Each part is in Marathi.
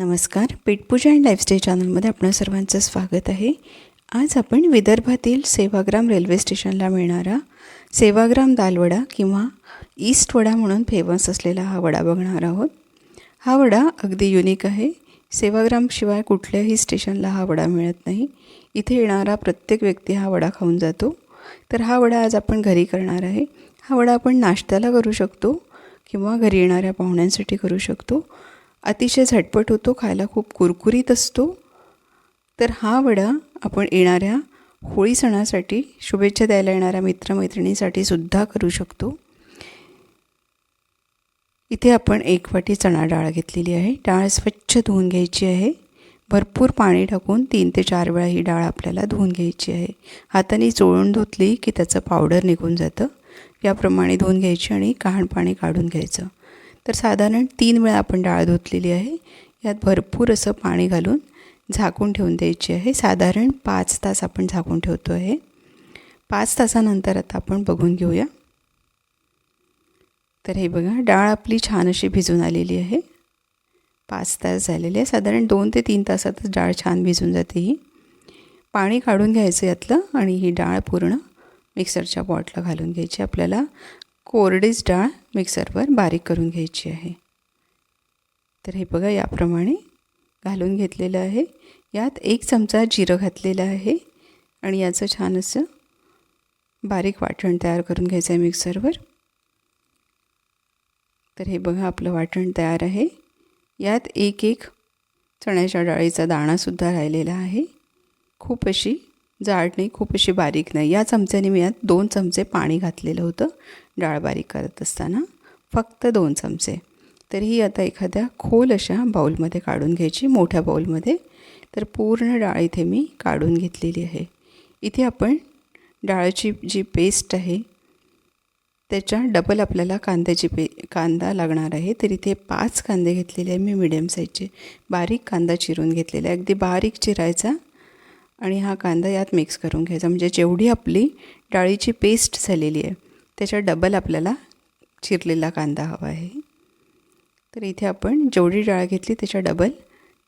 नमस्कार. पेटपूजा अँड लाईफस्टाईल चॅनलमध्ये आपणा सर्वांचं स्वागत आहे. आज आपण विदर्भातील सेवाग्राम रेल्वे स्टेशनला मिळणारा सेवाग्राम दालवडा किंवा ईस्ट वडा म्हणून फेमस असलेला हा वडा बघणार आहोत. हा वडा अगदी युनिक आहे. सेवाग्रामशिवाय कुठल्याही स्टेशनला हा वडा मिळत नाही. इथे येणारा प्रत्येक व्यक्ती हा वडा खाऊन जातो. तर हा वडा आज आपण घरी करणार आहे. हा वडा आपण नाश्त्याला करू शकतो किंवा घरी येणाऱ्या पाहुण्यांसाठी करू शकतो. अतिशय झटपट होतो खायला खूप कुरकुरीत असतो. तर हा वडा आपण येणाऱ्या होळी सणासाठी शुभेच्छा द्यायला येणाऱ्या मित्रमैत्रिणीसाठी सुद्धा करू शकतो. इथे आपण एक वाटी चणा डाळ घेतलेली आहे. डाळ स्वच्छ धुवून घ्यायची आहे. भरपूर पाणी टाकून तीन ते चार वेळा ही डाळ आपल्याला धुवून घ्यायची आहे. हाताने चोळून धुतली की त्याचं पावडर निघून जातं. याप्रमाणे धुवून घ्यायची आणि घाण पाणी काढून घ्यायचं. तर साधारण तीन वेळा आपण डाळ धुतलेली आहे. यात भरपूर असं पाणी घालून झाकून ठेवून द्यायची आहे. साधारण पाच तास आपण झाकून ठेवतो आहे. पाच तासानंतर आता आपण बघून घेऊया. तर हे बघा डाळ आपली छान अशी भिजून आलेली आहे. पाच तास झालेले आहे. साधारण दोन ते तीन तासातच डाळ छान भिजून जाते ही. पाणी काढून घ्यायचं यातलं आणि ही डाळ पूर्ण मिक्सरच्या पॉटला घालून घ्यायची. आपल्याला कोरडीच डाळ मिक्सरवर बारीक करून घ्यायची आहे. तर हे बघा याप्रमाणे घालून घेतलेलं आहे. यात एक चमचा जिरं घातलेलं आहे आणि याचं छान असं बारीक वाटण तयार करून घ्यायचं आहे मिक्सरवर. तर हे बघा आपलं वाटण तयार आहे. यात एक एक चण्याच्या डाळीचा दाणासुद्धा राहिलेला आहे. खूप अशी जाड नाही खूप अशी बारीक नाही. या चमच्याने मी यात दोन चमचे पाणी घातलेलं होतं डाळ बारीक करत असताना. फक्त दोन चमचे. तर ही आता एखाद्या खोल अशा बाऊलमध्ये काढून घ्यायची मोठ्या बाऊलमध्ये तर पूर्ण डाळ इथे मी काढून घेतलेली आहे. इथे आपण डाळची जी पेस्ट आहे त्याच्या डबल आपल्याला कांद्याची पे कांदा लागणार आहे. तर इथे पाच कांदे घेतलेले आहे मी मिडियम साईजचे बारीक कांदा चिरून घेतलेला आहे. अगदी बारीक चिरायचा आणि हा कांदा यात मिक्स करून घ्यायचा. म्हणजे जेवढी आपली डाळीची पेस्ट झालेली आहे त्याच्या डबल आपल्याला चिरलेला कांदा हवा आहे. तर इथे आपण जेवढी डाळ घेतली त्याच्या डबल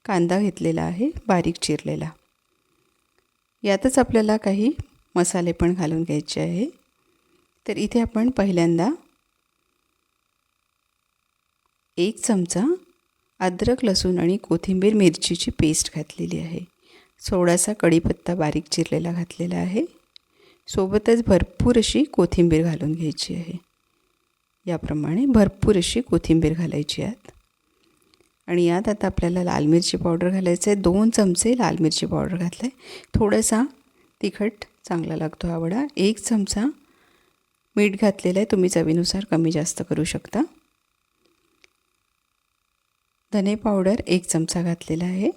कांदा घेतलेला आहे बारीक चिरलेला. यातच आपल्याला काही मसाले पण घालून घ्यायचे आहे. तर इथे आपण पहिल्यांदा एक चमचा अद्रक लसूण आणि कोथिंबीर मिरचीची पेस्ट घातलेली आहे. थोडासा कढीपत्ता बारीक चिरलेला घातलेला आहे. सोबतच भरपूर अशी कोथिंबीर घालून घ्यायची आहे. याप्रमाणे भरपूर अशी कोथिंबीर घालायची यात आणि यात आता आपल्याला लाल मिरची पावडर घालायचं आहे. दोन चमचे लाल मिरची पावडर घातला आहे थोडासा तिखट चांगला लागतो हा वडा एक चमचा मीठ घातलेलं आहे. तुम्ही चवीनुसार कमी जास्त करू शकता. धने पावडर एक चमचा घातलेला आहे.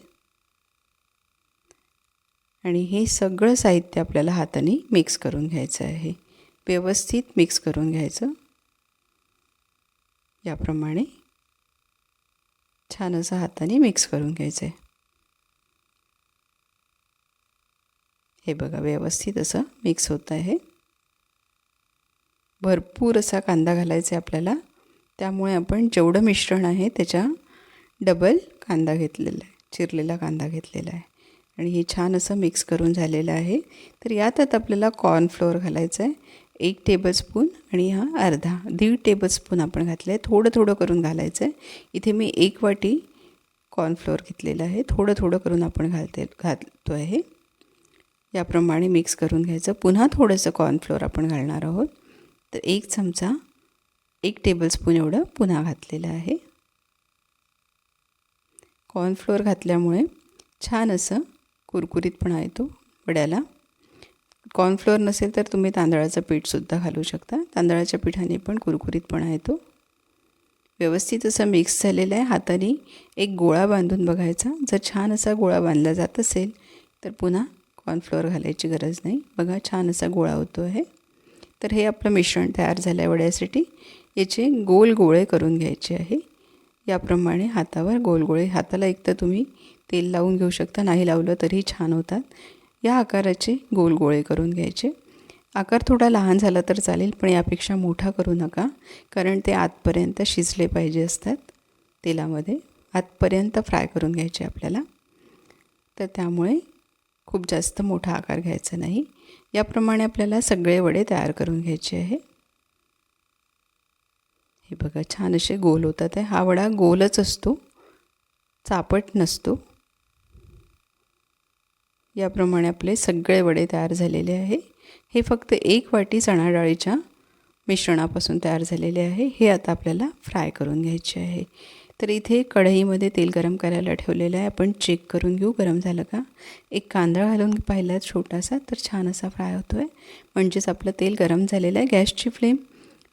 आणि हे सगळं साहित्य आपल्याला हाताने मिक्स करून घ्यायचं आहे. व्यवस्थित मिक्स करून घ्यायचं. याप्रमाणे छान असं हाताने मिक्स करून घ्यायचं आहे हे बघा व्यवस्थित असं मिक्स होत आहे. भरपूर असा कांदा घालायचा आहे आपल्याला. त्यामुळे आपण जेवढं मिश्रण आहे त्याच्या डबल कांदा घेतलेला आहे चिरलेला कांदा घेतलेला आहे. आणि हे छान असं मिक्स करून झालेलं आहे. तर यातच आपल्याला कॉर्नफ्लोअर घालायचं आहे. एक टेबलस्पून आणि हा अर्धा दीड टेबलस्पून आपण घातलं आहे. थोडं थोडं करून घालायचं आहे. इथे मी एक वाटी कॉर्नफ्लोअर घेतलेलं आहे. थोडं थोडं करून आपण घालते घालतो आहे. याप्रमाणे मिक्स करून घ्यायचं. पुन्हा थोडंसं कॉर्नफ्लोअर आपण घालणार आहोत. तर एक चमचा एक टेबलस्पून एवढं पुन्हा घातलेलं आहे. कॉर्नफ्लोअर घातल्यामुळे छान असं कुरकुरीतपणा येतो वड्याला. कॉर्नफ्लोअर नसेल तर तुम्ही तांदळाचं पीठसुद्धा घालू शकता. तांदळाच्या पिठाने पण कुरकुरीतपणा येतो. व्यवस्थित असं मिक्स झालेलं आहे. हाताने एक गोळा बांधून बघायचा. जर छान असा गोळा बांधला जात असेल तर पुन्हा कॉर्नफ्लोअर घालायची गरज नाही. बघा छान असा गोळा होतो आहे. तर हे आपलं मिश्रण तयार झालं आहे वड्यासाठी. याचे गोल गोळे करून घ्यायचे आहे. याप्रमाणे हातावर गोल गोळे. हाताला एक तर तुम्ही तेल लावून घेऊ शकता. नाही लावलं तरीही छान होतात. या आकाराचे गोल गोळे करून घ्यायचे. आकार थोडा लहान झाला तर चालेल पण यापेक्षा मोठा करू नका कारण ते आतपर्यंत शिजले पाहिजे असतात. तेलामध्ये आतपर्यंत फ्राय करून घ्यायचे आपल्याला. तर त्यामुळे खूप जास्त मोठा आकार घ्यायचा नाही. याप्रमाणे आपल्याला सगळे वडे तयार करून घ्यायचे आहे. हे बघा छान असे गोल होतात आहे हा वडा गोलच असतो चापट नसतो. याप्रमाणे आपले सगळे वडे तयार झालेले आहे. हे फक्त एक वाटी चणा डाळीच्या मिश्रणापासून तयार झालेले आहे. हे आता आपल्याला फ्राय करून घ्यायचे आहे. तर इथे कढईमध्ये तेल गरम करायला ठेवलेलं आहे. आपण चेक करून घेऊ. गरम झालं का? एक कांदा घालून पाहिला छोटासा तर छान असा फ्राय होतो आहे म्हणजेच आपलं तेल गरम झालेलं आहे. गॅसची फ्लेम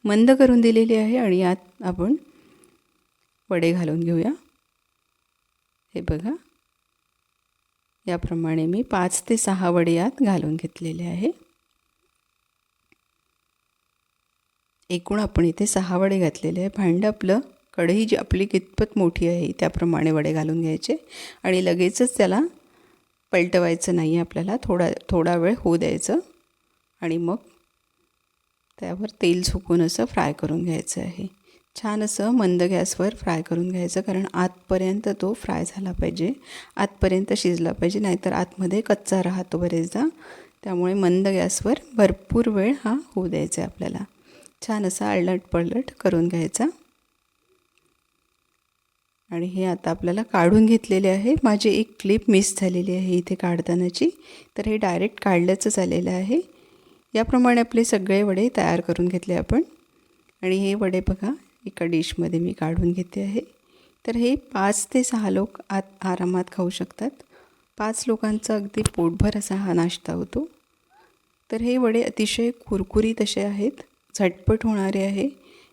मंद करून दिलेली आहे आणि यात आपण वडे घालून घेऊया. हे बघा. याप्रमाणे मी पाच ते सहा वडे यात घालून घेतलेले आहे. एकूण आपण इथे सहा वडे घातलेले आहे. भांडं आपलं कढई जी आपली कितपत मोठी आहे त्याप्रमाणे वडे घालून घ्यायचे. आणि लगेचच त्याला पलटवायचं नाही आहे आपल्याला थोडा थोडा वेळ होऊ द्यायचं. आणि मग त्यावर तेल झोकून असं फ्राय करून घ्यायचं आहे. छान असं मंद गॅसवर फ्राय करून घ्यायचं कारण आतपर्यंत तो फ्राय झाला पाहिजे. आतपर्यंत शिजला पाहिजे नाहीतर आतमध्ये कच्चा राहतो बरेचदा. त्यामुळे मंद गॅसवर भरपूर वेळ हा होऊ द्यायचा आहे आपल्याला. छान असा अळलट पळलट करून घ्यायचा. आणि हे आता आपल्याला काढून घेतलेले आहे. माझी एक क्लिप मिस झालेली आहे इथे काढतानाची. तर हे डायरेक्ट काढल्याचं झालेलं आहे. याप्रमाणे आपले सगळे वडे तयार करून घेतले आपण. आणि हे वडे बघा एका डिशमध्ये मी काढून घेते आहे. तर हे पाच ते सहा लोक आत आरामात खाऊ शकतात. पाच लोकांचा अगदी पोटभर असा हा नाश्ता होतो. तर हे वडे अतिशय कुरकुरीत असे आहेत. झटपट होणारे आहे.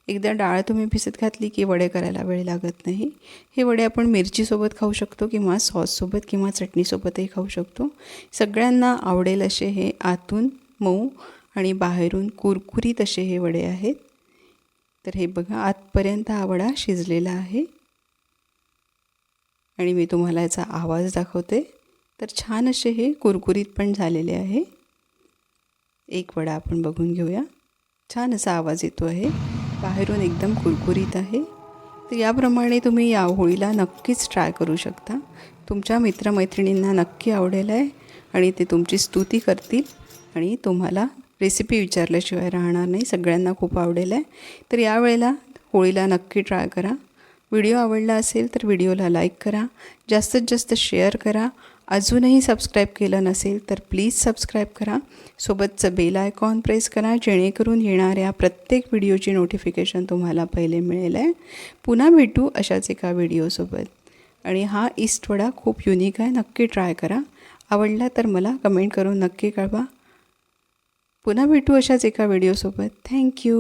एकदा डाळ तुम्ही भिजत घातली की वडे करायला वेळ लागत नाही. हे वडे आपण मिरचीसोबत खाऊ शकतो किंवा सॉससोबत किंवा चटणीसोबतही खाऊ शकतो. सगळ्यांना आवडेल असे हे आतून मऊ आणि बाहेरून कुरकुरीत असे हे वडे आहेत. तर हे बघा आतपर्यंत हा वडा शिजलेला आहे. आणि मी तुम्हाला याचा आवाज दाखवते. तर छान असे हे कुरकुरीत पण झालेले आहे. एक वडा आपण बघून घेऊया. छान असा आवाज येतो आहे. बाहेरून एकदम कुरकुरीत आहे. तर याप्रमाणे तुम्ही या होळीला नक्कीच ट्राय करू शकता. तुमच्या मित्रमैत्रिणींना नक्की आवडेल आहे. आणि ते तुमची स्तुती करतील. आणि तुम्हाला रेसिपी विचारल्याशिवाय राहणार नाही. सगळ्यांना खूप आवडेल आहे. तर यावेळेला होळीला नक्की ट्राय करा. व्हिडिओ आवडला असेल तर व्हिडिओला लाईक करा. जास्तीत जास्त शेअर करा. अजूनही सबस्क्राईब केलं नसेल तर प्लीज सबस्क्राईब करा. सोबतचं बेल आयकॉन प्रेस करा. जेणेकरून येणाऱ्या प्रत्येक व्हिडिओची नोटिफिकेशन तुम्हाला पहिले मिळेल आहे. पुन्हा भेटू अशाच एका व्हिडिओसोबत आणि हा ईस्टवडा खूप युनिक आहे. नक्की ट्राय करा. आवडला तर मला कमेंट करून नक्की कळवा. पुन्हा भेटू अशाच एका व्हिडिओसोबत थँक्यू